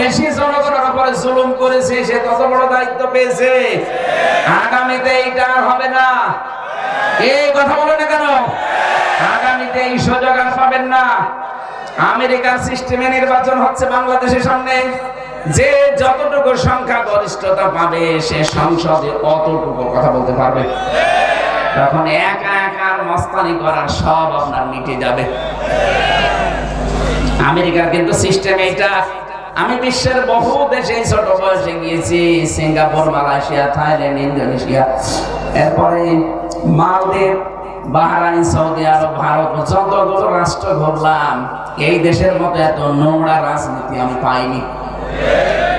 বেশি জনগণের উপরে জুলুম করেছে, সে তত বড় দায়িত্ব পেয়েছে। আগামীতে এইটা আর হবে না। এই কথা বলে না কেন? আগামীতে এই সুযোগ আর পাবেন না। আমেরিকার সিস্টেমে নির্বাচন হচ্ছে বাংলাদেশের সামনে। যে যতটুকু সংখ্যা গরিষ্ঠতা পাবে, সে সংসদে অতটুকু কথা বলতে পারবে। তখন একা একা মস্তানি করার সব আপনার মিটে যাবে। আমেরিকার কিন্তু সিস্টেম এইটা। আমি বিশ্বের বহু দেশে ছোট বয়সে গিয়েছি, সিঙ্গাপুর, মালয়েশিয়া, থাইল্যান্ড, ইন্দোনেশিয়া। এরপরে মালদ্বীপ, বাহরাইন, সৌদি আরব, ভারত, যতগুলো রাষ্ট্র ঘুরলাম, এই দেশের মতো এত নোংরা রাজনীতি আমি পাইনি।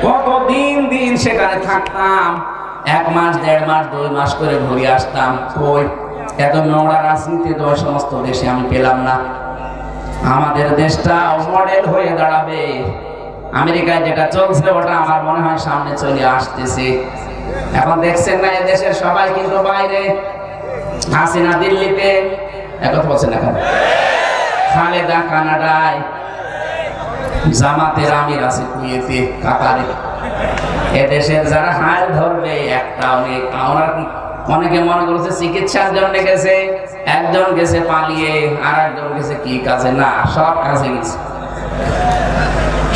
কত দিন দিন সেখানে থাকতাম, এক মাস, দেড় মাস, দুই মাস করে ঘুরে আসতাম। কই, এত নোংরা রাজনীতি তো সমস্ত দেশে আমি পেলাম না। আমাদের দেশটা মডেল হয়ে দাঁড়াবে। আমেরিকায় যেটা চলছে, ওটা আমার মনে হয় সামনে চলে আসতেছে। এখন দেখছেন না দেশের সবাই কিন্তু বাইরে। হাসিনা দিল্লিতে একথা বলছেন না কেন? খালেদা কানাডায়, জামাতের আমির আছে কুয়েতে, কাতারে। এদেশের যারা হাল ধরবে, একটা অনেক, ওনার অনেকে মনে করছে চিকিৎসার জন্য গেছে, একজন গেছে পালিয়ে আর একজন গেছে কি কাজে? না, সব কাজে গেছে।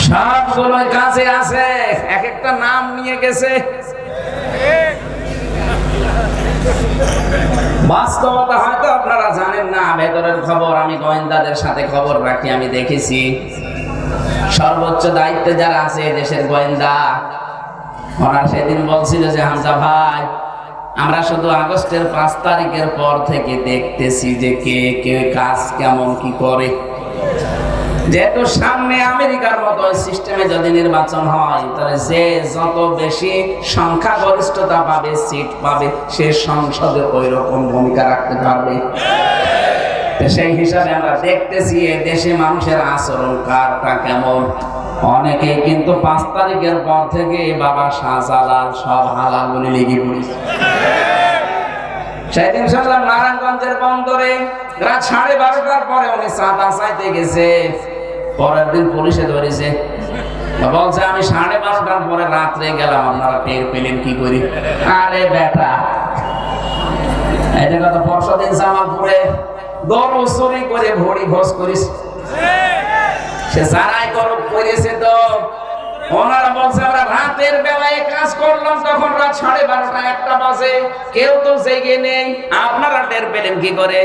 সবগুলো কাজে আছে। এক একটা নাম নিয়ে গেছে। বাস্তবতা হয়তো আপনারা জানেন না, ভেতরের খবর, আমি গোয়েন্দাদের সাথে খবর রাখি, আমি দেখেছি। সর্বোচ্চ দায়িত্বে যারা আছে দেশের গোয়েন্দা, ওরা সেদিন বলছিল যে, হামজা ভাই, আমরা শুধু আগস্টের পাঁচ তারিখের পর থেকে দেখতেছি যে কে কে কাজ কেমন কি করে। যেহেতু সামনে আমেরিকার মতো সিস্টেমে যদি নির্বাচন হয়, তাহলে যে যত বেশি সংখ্যাগরিষ্ঠতা পাবে সিট পাবে, সে সংসদে ওই রকম ভূমিকা রাখতে পারবে। সেই হিসাবে আমরা দেখতেছি এ দেশে মানুষের আচরণ কারটা কেমন। অনেকে কিন্তু পাঁচ তারিখের পর থেকে বাবা শাহজালাল সব হালাল বলে লেগে পড়েছে। সেদিন শুনলাম নারায়ণগঞ্জের বন্দরে রাত সাড়ে বারোটার পরে উনি চাঁদা চাইতে গেছে। পরের দিন পুলিশে ধরেছে। বলছে, আমি সাড়ে বারোটার পরে রাত্রে গেলাম, আপনারা টের পেলেন কি করি? আরে বেটা, এটা জামালপুরে গরু চুরি করে করিস সে করেছে তো, ওনারা বলছে, আমরা রাতের বেলায় কাজ করলাম, তখন রাত সাড়ে বারোটা একটা বাজে, কেউ তো জেগে নেই, আপনারা টের পেলেন কি করে?